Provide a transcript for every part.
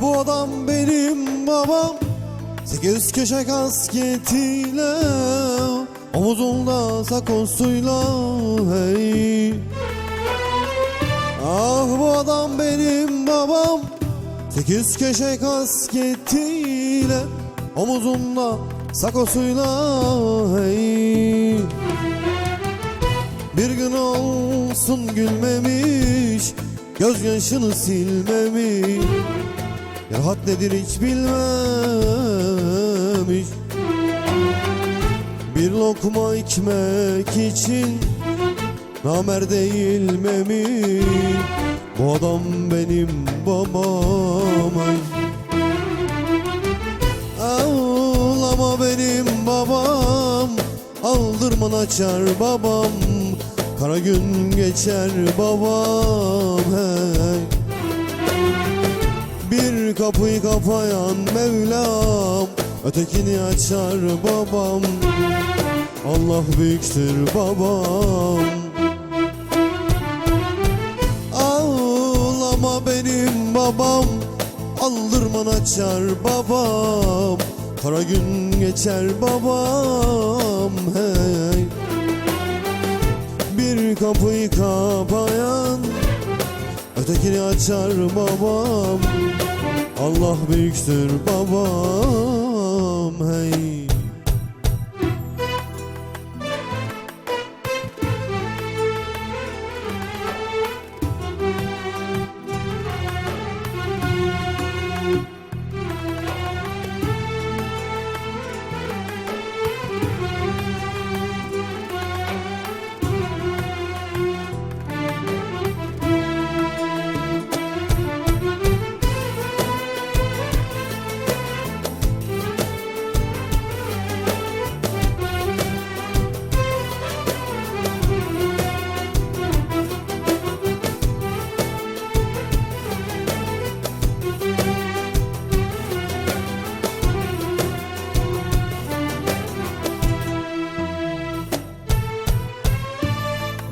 Bu adam benim babam. Sekiz köşe kasketiyle Omuzunda sakosuyla hey. Ah bu adam benim babam. Sekiz köşe kasketiyle Omuzunda sakosuyla hey. Bir gün olsun gülmemiş Gözyaşını silmemiş Rahat nedir hiç bilmemiş Bir lokma ekmek için Namer değilmemiş. Bu adam benim babam. Ağlama benim babam. Aldırman açar babam. Kara gün geçer babam hey Bir kapıyı kapayan Mevlam Ötekini açar babam. Allah büyüktür babam. Ağlama benim babam Aldırman açar babam. Kara gün geçer babam hey. Bir kapıyı kapayan Ötekini açar babam. Allah büyüktür babam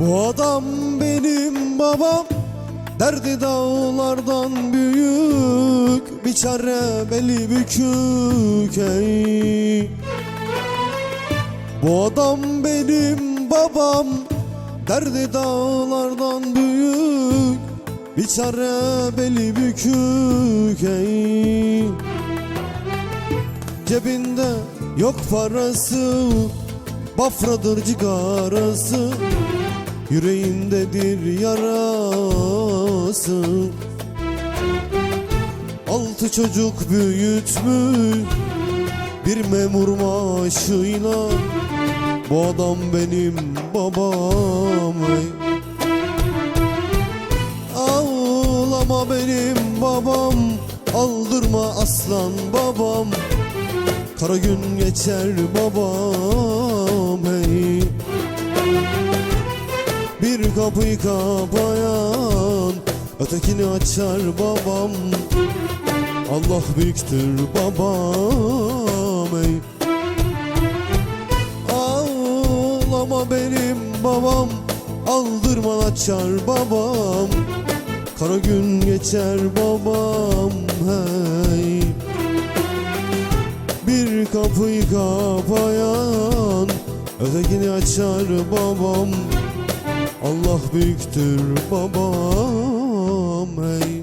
Bu adam benim babam. Derdi dağlardan büyük Bir çare beli bükük ey. Bu adam benim babam. Derdi dağlardan büyük Bir çare beli bükük ey. Cebinde yok parası Bafradır cigarası Yüreğindedir yarası Altı çocuk büyütmüş Bir memur maaşıyla. Bu adam benim babam. Ağlama benim babam Aldırma aslan babam. Kara gün geçer babam hey kapıyı kapayan Ötekini açar babam. Allah büyüktür babam ey. Ağlama benim babam Aldırma açar babam. Kara gün geçer babam hey. Bir kapıyı kapayan Ötekini açar babam Allah büyüktür babam hey